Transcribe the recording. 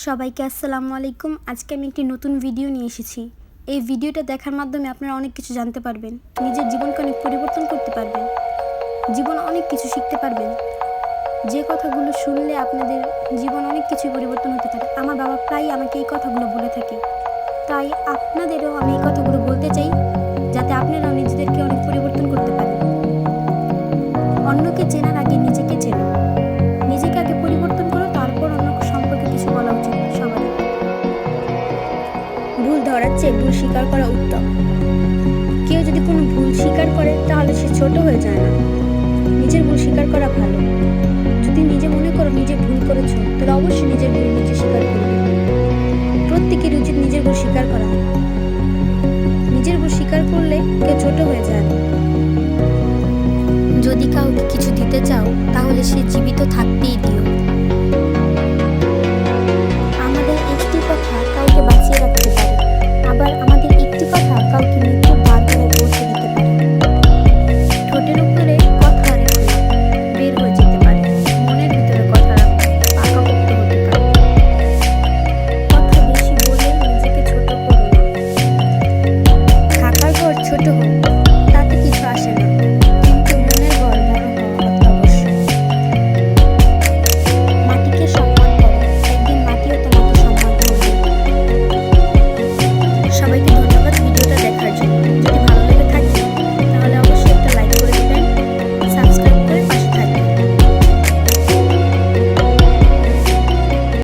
সবাইকে আসসালামু আলাইকুম। আজকে আমি একটি নতুন ভিডিও নিয়ে এসেছি। এই ভিডিওটা দেখার মাধ্যমে আপনারা অনেক কিছু জানতে পারবেন, নিজের জীবনকে অনেক পরিবর্তন করতে পারবেন, জীবন অনেক কিছু শিখতে পারবেন। যে কথাগুলো শুনলে আপনাদের জীবন অনেক কিছু পরিবর্তন হতে থাকে। আমার বাবা প্রায় আমাকে এই কথাগুলো বলে থাকে। তাই আপনাদেরও আমি এই কথাগুলো ধরার চেয়ে ভুল স্বীকার করা উত্তম। কেউ যদি কোনো ভুল স্বীকার করে, তাহলে সে ছোট হয়ে যায় না। নিজের ভুল স্বীকার করা ভালো। যদি নিজে মনে করো নিজে ভুল করেছ, তাহলে অবশ্যই নিজের ভুল নিজে স্বীকার করবে। প্রত্যেকের উচিত নিজের ভুল স্বীকার করা। নিজের ভুল স্বীকার করলে কেউ ছোট হয়ে যায় যদি কাউকে কিছু দিতে চাও, তাহলে সে জীবিত থাকতেই